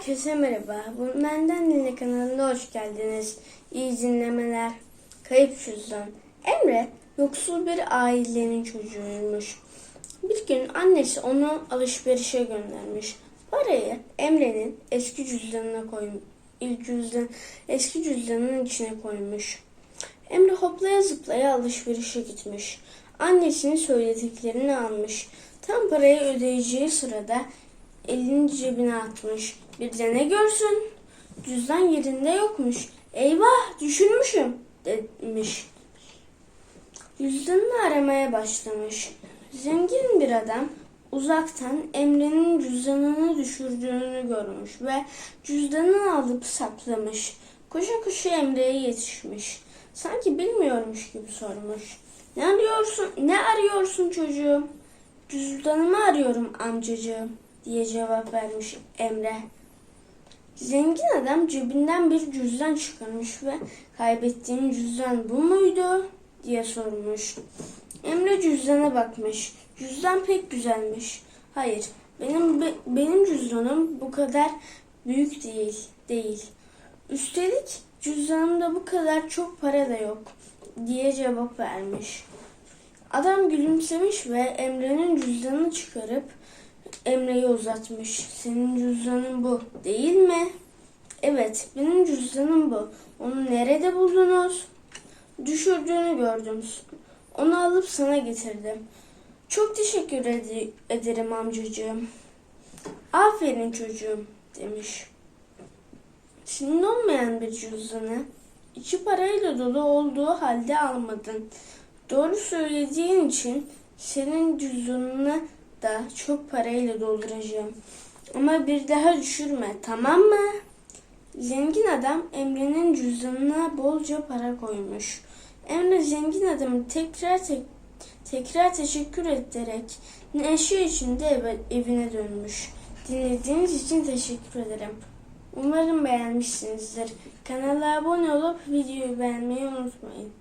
Herkese merhaba. Bu Benden Dinle kanalına hoş geldiniz. İyi dinlemeler. Kayıp cüzdan. Emre yoksul bir ailenin çocuğuymuş. Bir gün annesi onu alışverişe göndermiş. Parayı Emre'nin eski cüzdanına koymuş. Cüzdan eski cüzdanının içine koymuş. Emre hoplaya zıplaya alışverişe gitmiş. Annesinin söylediklerini almış. Tam parayı ödeyeceği sırada elini cebine atmış. Bir de ne görsün? Cüzdan yerinde yokmuş. Eyvah düşürmüşüm demiş. Cüzdanını aramaya başlamış. Zengin bir adam uzaktan Emre'nin cüzdanını düşürdüğünü görmüş ve cüzdanını alıp saklamış. Koşa koşa Emre'ye yetişmiş. Sanki bilmiyormuş gibi sormuş. Ne arıyorsun? Ne arıyorsun çocuğum? Cüzdanımı arıyorum amcacığım diye cevap vermiş Emre. Zengin adam cebinden bir cüzdan çıkarmış ve kaybettiğin cüzdan bu muydu diye sormuş. Emre cüzdana bakmış. Cüzdan pek güzelmiş. Hayır, benim be- benim cüzdanım bu kadar büyük değil, değil. Üstelik cüzdanımda bu kadar çok para da yok diye cevap vermiş. Adam gülümsemiş ve Emre'nin cüzdanını çıkarıp Emre'ye uzatmış. Senin cüzdanın bu değil mi? Evet, benim cüzdanım bu. Onu nerede buldunuz? Düşürdüğünü gördüm. Onu alıp sana getirdim. Çok teşekkür ed- ederim amcacığım. Aferin çocuğum demiş. Senin olmayan bir cüzdanı içi parayla dolu olduğu halde almadın. Doğru söylediğin için senin cüzdanını da çok parayla dolduracağım. Ama bir daha düşürme tamam mı? Zengin adam Emre'nin cüzdanına bolca para koymuş. Emre zengin adamı tekrar tek, tekrar teşekkür ederek neşe içinde eve, evine dönmüş. Dinlediğiniz için teşekkür ederim. Umarım beğenmişsinizdir. Kanala abone olup videoyu beğenmeyi unutmayın.